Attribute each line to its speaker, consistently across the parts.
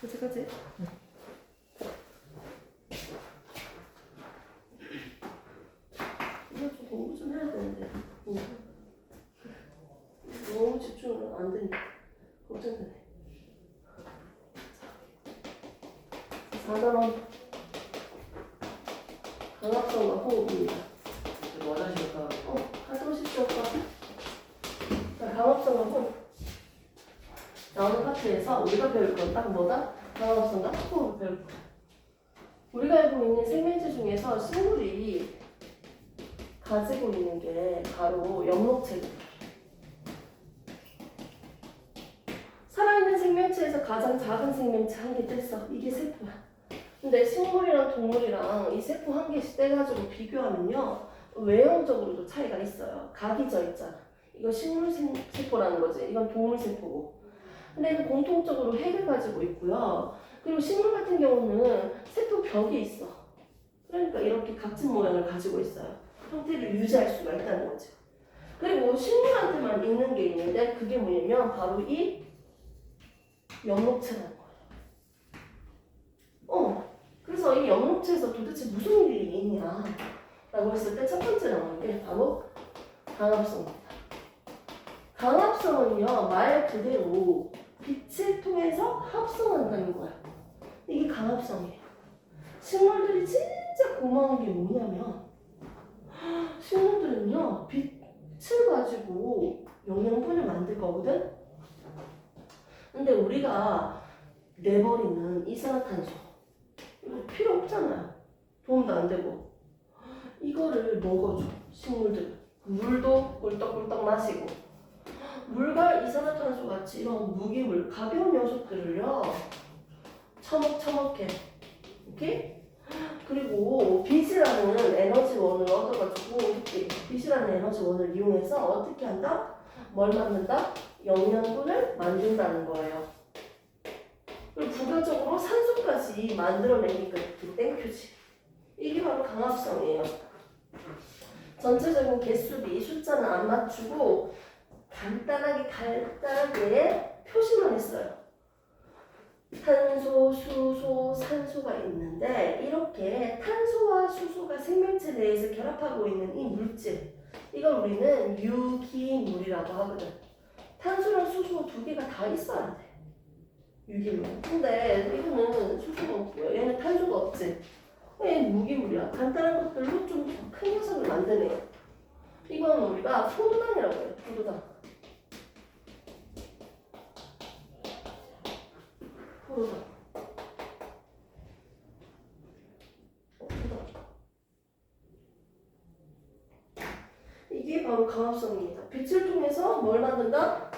Speaker 1: 그치 그치? 이거 좀 공부 좀 해야 되는데. 응. 너무 집중을 안 되니까. 걱정되네. 4단원. 강압성과 호흡입니다.
Speaker 2: 뭐 하실까?
Speaker 1: 어, 가져오십시오 오빠. 자, 강압성과 호흡 자, 오늘 파트에서 우리가 배울 건 딱 뭐다? 강압성과 호흡을 배울 거야 우리가 알고 있는 생명체 중에서 식물이 가지고 있는 게 바로 엽록체입니다. 살아있는 생명체에서 가장 작은 생명체 한 개 뗐어. 이게 세포야. 근데 식물이랑 동물이랑 이 세포 한 개씩 떼가지고 비교하면요. 외형적으로도 차이가 있어요. 각이 져 있잖아. 이거 식물 생- 세포라는 거지. 이건 동물 세포고. 근데 공통적으로 핵을 가지고 있고요. 그리고 식물 같은 경우는 세포 벽이 있어. 그러니까 이렇게 각진 모양을 가지고 있어요. 형태를 유지할 수가 있다는 거죠. 그리고 식물한테만 있는 게 있는데 그게 뭐냐면 바로 이 엽록체라는 거예요. 어, 그래서 이 엽록체에서 도대체 무슨 일이 있냐? 라고 했을 때 첫 번째 나오는 게 바로 강압성입니다. 강압성은요, 말 그대로 빛을 통해서 합성한다는 거야. 이게 강압성이에요. 식물들이 진짜 고마운 게 뭐냐면, 식물들은요, 빛을 가지고 영양분을 만들 거거든? 근데 우리가 내버리는 이산화탄소, 이거 필요 없잖아요. 도움도 안 되고. 이거를 먹어줘, 식물들. 물도 꿀떡꿀떡 마시고. 물과 이산화탄소 같이 이런 무기물, 가벼운 녀석들을요, 처먹처먹해. 오케이? 그리고 빛이라는 에너지원을 얻어가지고 빛이라는 에너지원을 이용해서 어떻게 한다? 뭘 만든다? 영양분을 만든다는 거예요. 그리고 부가적으로 산소까지 만들어내니까 그 땡큐지. 이게 바로 강합성이에요. 전체적인 개수비 숫자는 안 맞추고 간단하게 간단하게 표시만 했어요. 탄소, 수소, 산소가 있는데 이렇게 탄소와 수소가 생명체 내에서 결합하고 있는 이 물질 이걸 우리는 유기물이라고 하거든. 탄소랑 수소 두 개가 다 있어야 돼. 유기물. 근데 이거는 수소가 없고요. 얘는 탄소가 없지. 얘는 무기물이야. 간단한 것들로 좀큰 녀석을 만드네요. 이건 우리가 포도당이라고 해요. 포도당. 포도당. 이게 바로 강합성입니다. 빛을 통해서 뭘 만든다?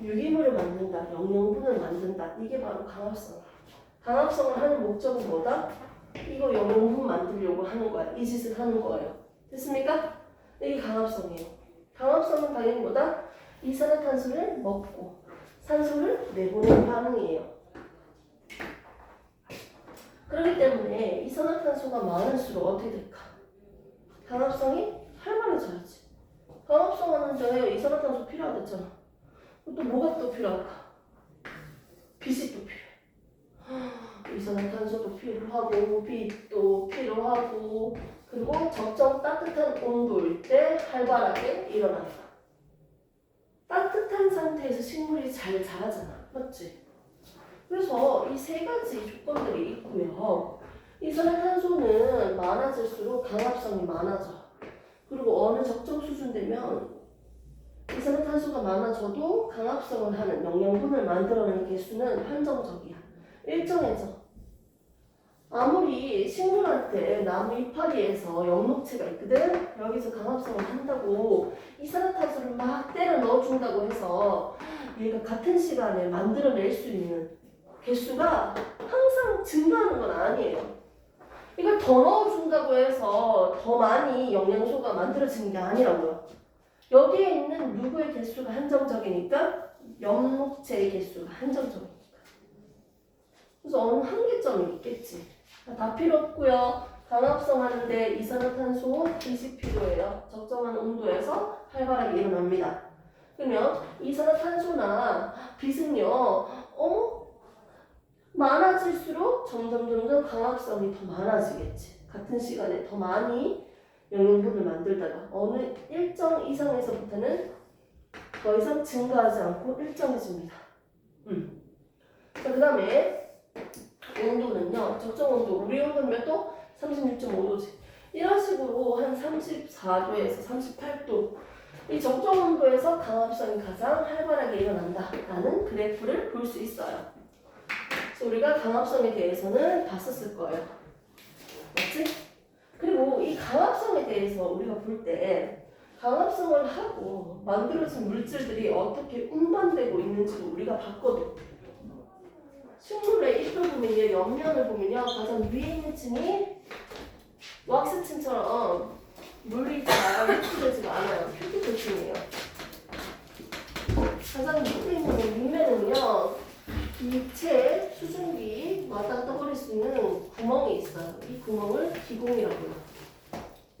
Speaker 1: 유기물을 만든다. 영양분을 만든다. 이게 바로 강합성. 강합성을 하는 목적은 뭐다? 이거 영양분 만들려고 하는 거야. 이 짓을 하는 거예요. 됐습니까? 이게 강합성이에요. 강합성은 당연히 뭐다? 이산화탄소를 먹고 산소를 내보내는 반응이에요. 그렇기 때문에 이산화탄소가 많을수록 어떻게 될까? 강합성이 활발해져야지. 강합성 하는데 이산화탄소 필요하댔잖아. 또 뭐가 또 필요할까? 빛이 또 필요해. 이산화탄소도 필요하고 빛도 필요하고 그리고 적정 따뜻한 온도일 때 활발하게 일어난다. 따뜻한 상태에서 식물이 잘 자라잖아. 맞지? 그래서 이 세 가지 조건들이 있고요. 이산화탄소는 많아질수록 강합성이 많아져. 그리고 어느 적정 수준 되면 이산화탄소가 많아져도 강합성을 하는 영양분을 만들어내는 개수는 한정적이야. 일정해져. 아무리 식물한테 나무 이파리에서 엽록체가 있거든? 여기서 강합성을 한다고 이산화탄소를 막 때려 넣어준다고 해서 얘가 같은 시간에 만들어낼 수 있는 개수가 항상 증가하는 건 아니에요. 이걸 더 넣어준다고 해서 더 많이 영양소가 만들어지는 게 아니라고요. 여기에 있는 누구의 개수가 한정적이니까 엽록체의 개수가 한정적이니까. 그래서 어느 한계점이 있겠지. 다 필요 없고요. 강합성 하는데 이산화탄소 20 필요해요. 적정한 온도에서 활발하게 일어납니다. 그러면 이산화탄소나 빛은요, 어머? 많아질수록 점점 점점 강압성이 더 많아지겠지. 같은 시간에 더 많이 영양분을 만들다가 어느 일정 이상에서부터는 더 이상 증가하지 않고 일정해집니다. 음. 자, 그 다음에 온도는요, 적정 온도, 우리 온도는 몇 도? 36.5도지. 이런 식으로 한 34도에서 38도. 이 적정 온도에서 강압성이 가장 활발하게 일어난다라는 그래프를 볼 수 있어요. 그래서 우리가 강압성에 대해서는 봤었을 거예요. 맞지? 그리고 이 강압성에 대해서 우리가 볼 때 강압성을 하고 만들어진 물질들이 어떻게 운반되고 있는지도 우리가 봤거든. 식물의 잎을 보면요, 옆면을 보면요, 가장 위에 있는 층이 왁스층처럼 물이 잘 흡수되지가 않아요. 표피도층이에요. 가장 밑에 있는 윗면은요, 기체 수증기 갔다 거릴 수 있는 구멍이 있어요. 이 구멍을 기공이라고 해요.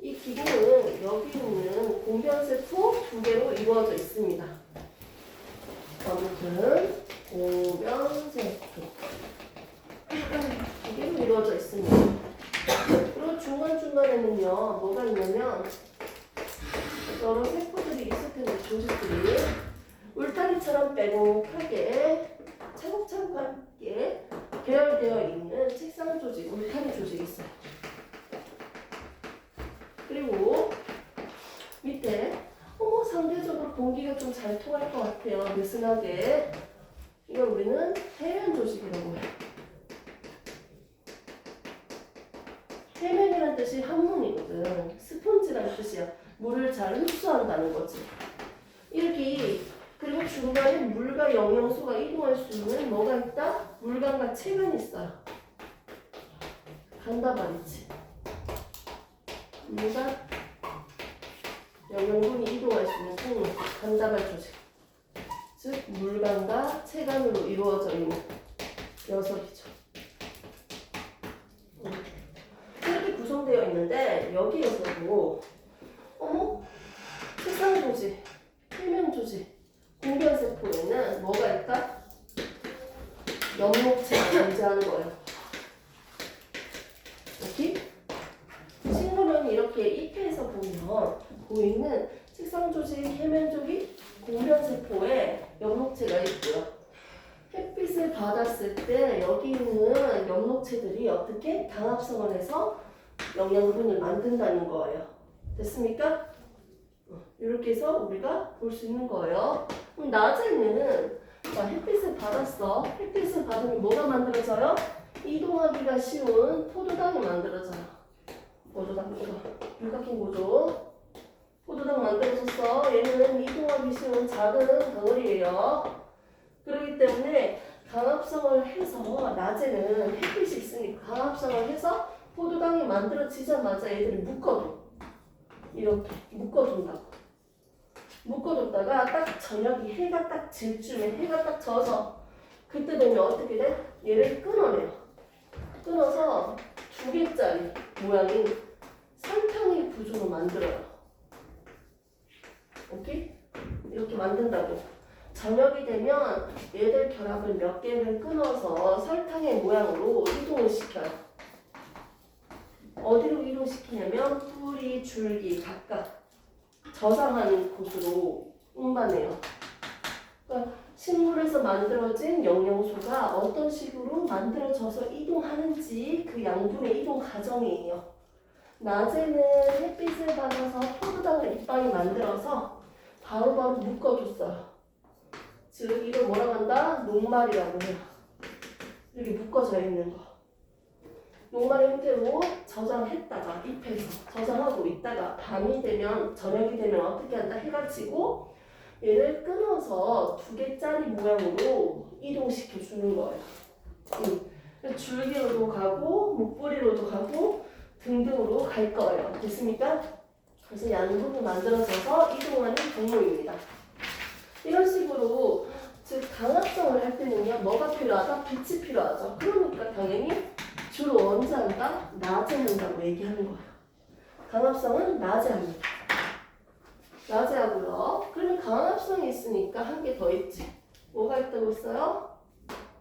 Speaker 1: 이 기공은 여기 있는 공변세포 두 개로 이루어져 있습니다. 아무튼 공변세포 이루어져 있습니다. 그리고 중간중간에는요, 뭐가 있냐면 여러 세포들이 있을 텐데 조직들이 울타리처럼 빼곡하게 차곡차곡하게 계열되어 있는 책상 조직, 울타리 조직이 있어요. 그리고 밑에 어머 상대적으로 공기가 좀 잘 통할 것 같아요. 느슨하게 이걸 우리는 해면 조직이라고 해요. 해면이란 뜻이 한문이거든. 스폰지라는 뜻이야. 물을 잘 흡수한다는 거지. 이렇게 그리고 중간에 물과 영양소가 이동할 수 있는 뭐가 있다? 물관과 체면이 있어요. 간다 말이지. 물과 영양분이 이동할 수 있는 통로, 간다발 조직. 즉, 물관과 체관으로 이루어져 있는 녀석이죠. 음. 이렇게 구성 되어 있는데, 여기에서도, 어머? 세상 조직, 표면 조직, 공변 세포에는 뭐가 있다? 연목체가 존재하는 거예요. 이렇게 식물은 이렇게 잎에서 보면 보이는 색상 조직, 해면 조직, 공변 세포에 연목체가 있고요. 햇빛을 받았을 때 여기 있는 연목체들이 어떻게 당합성을 해서 영양분을 만든다는 거예요. 됐습니까? 이렇게 해서 우리가 볼 수 있는 거예요. 그럼 낮에는 자, 햇빛을 받았어. 햇빛을 받으면 뭐가 만들어져요? 이동하기가 쉬운 포도당이 만들어져요. 포도당 이거 육각형 구조. 포도당 만들어졌어. 얘는 이동하기 쉬운 작은 덩어리예요. 그렇기 때문에 강합성을 해서 낮에는 햇빛이 있으니까 강합성을 해서 포도당이 만들어지자마자 얘들이 묶어둬. 이렇게 묶어둔다고. 묶어뒀다가 딱 저녁이 해가 딱 질 쯤에 해가 딱 져서 그때 되면 어떻게 돼? 얘를 끊어내요. 끊어서 두 개짜리 모양인 설탕의 구조로 만들어요. 오케이? 이렇게 만든다고. 저녁이 되면 얘들 결합을 몇 개를 끊어서 설탕의 모양으로 이동을 시켜요. 어디로 이동시키냐면 뿌리, 줄기 각각 저장하는 곳으로 운반해요. 그러니까 식물에서 만들어진 영양소가 어떤 식으로 만들어져서 이동하는지 그 양분의 이동 과정이에요. 낮에는 햇빛을 받아서 포도당을 잎방이 만들어서 바로바로 묶어줬어요. 즉 이걸 뭐라고 한다? 녹말이라고 해요. 이렇게 묶어져 있는 거. 녹말 형태로 저장했다가 잎에서 저장하고 있다가 밤이 되면 저녁이 되면 어떻게 한다? 해가 지고 얘를 끊어서 두 개짜리 모양으로 이동시켜 주는 거예요. 음. 줄기로도 가고 목뿌리로도 가고 등등으로 갈 거예요. 됐습니까? 그래서 양분이 만들어져서 이동하는 경로입니다. 이런 식으로 즉 강압성을 할 때는요 뭐가 필요하다? 빛이 필요하죠. 그러니까 당연히 낮에 한다고 얘기하는 거예요. 강압성은 낮에 합니다. 낮에 하고요. 그러면 강압성이 있으니까 한 개 더 있지. 뭐가 있다고 했어요?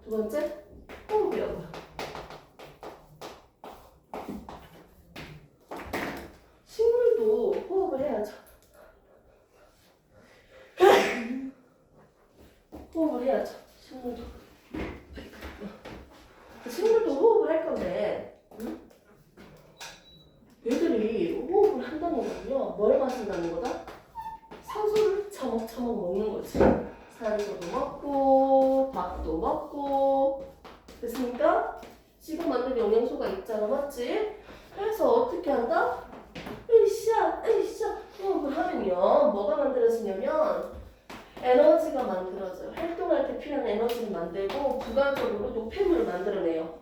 Speaker 1: 두 번째? 어, 호흡이라고요. 식물도 호흡을 해야죠. 호흡을 해야죠. 식물도. 식물도 호흡을 할 건데, 응? 얘들이 한다는 건요, 뭘 마신다는 거다? 산소를 차먹차먹 먹는 거지. 산소도 먹고, 밥도 먹고, 됐습니까? 지금 만든 영양소가 있잖아, 맞지? 그래서 어떻게 한다? 으쌰, 으쌰, 호흡을 하면요, 뭐가 만들어지냐면, 에너지가 만들어져요. 활동할 때 필요한 에너지를 만들고, 부가적으로 노폐물을 만들어내요.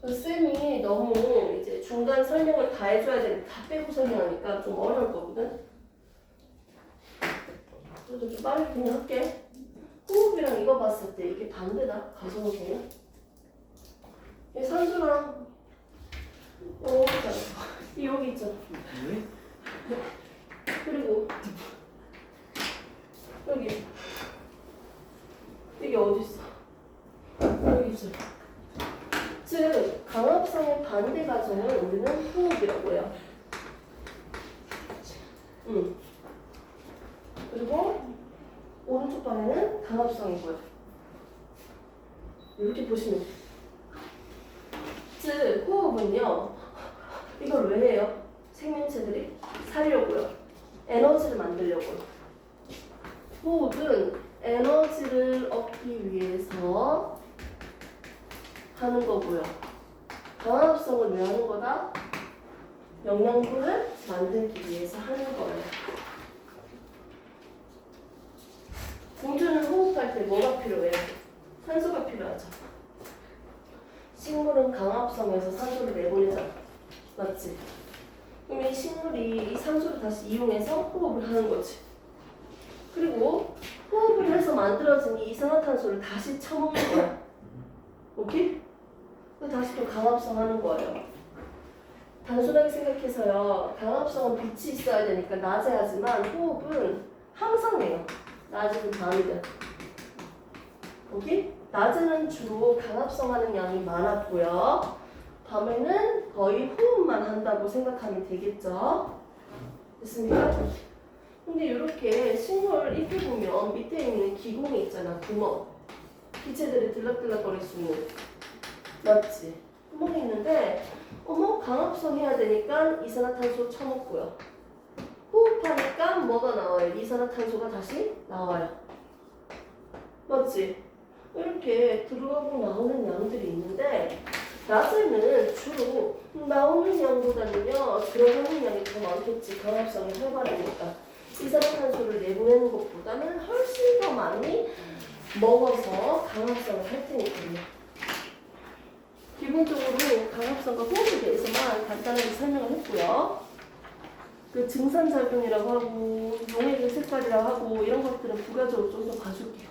Speaker 1: 그 쌤이 너무 이제 중간 설명을 다 해줘야 되는데 다 빼고 설명하니까 좀 어려울 거거든. 그래도 좀 빨리 그냥 할게. 호흡이랑 이거 봤을 때 이게 반대다. 가성비는. 이 산소랑 여기 있잖아. 이 여기 있잖아.
Speaker 2: 왜?
Speaker 1: 그리고 여기 이게 어디 있어? 여기 있어. 즉 강압성의 반대 가정을 우리는 호흡이라고 해요. 음. 그리고 오른쪽 방에는 강압성이고요. 이렇게 보시면. 즉 호흡은요. 이걸 왜 해요? 생명체들이 살려고요. 에너지를 만들려고요. 호흡은 에너지를 얻기 위해서 하는 거고요. 강압성을 왜 하는 거다? 영양분을 만들기 위해서 하는 거예요. 공주는 호흡할 때 뭐가 필요해요? 산소가 필요하죠. 식물은 강압성에서 산소를 내보내잖아. 맞지? 그럼 이 식물이 이 산소를 다시 이용해서 호흡을 하는 거지. 그리고 호흡을 해서 만들어진 이 이산화탄소를 다시 처먹는 거야. 오케이? 그 다시 또 강압성 하는 거예요. 단순하게 생각해서요. 강압성은 빛이 있어야 되니까 낮에 하지만 호흡은 항상 해요. 낮이든 밤이든. 오케이? 낮에는 주로 강압성 하는 양이 많았고요. 밤에는 거의 호흡만 한다고 생각하면 되겠죠? 됐습니까? 근데 이렇게 식물 잎을 보면 밑에 있는 기공이 있잖아, 구멍. 기체들이 들락들락거릴 수 있는. 맞지? 구멍이 있는데, 어머, 강압성 해야 되니까 이산화탄소 쳐먹고요. 호흡하니까 뭐가 나와요? 이산화탄소가 다시 나와요. 맞지? 이렇게 들어가고 나오는 양들이 있는데, 낮에는 주로 나오는 양보다는요 들어가는 양이 더 많겠지 강압성이 활발하니까 이산화탄소를 내보내는 것보다는 훨씬 더 많이 먹어서 강압성을 할 테니까요. 기본적으로 강압성과 호흡에 대해서만 간단하게 설명을 했고요. 그 증산작용이라고 하고 용액의 색깔이라고 하고 이런 것들은 부가적으로 좀 더 봐줄게요.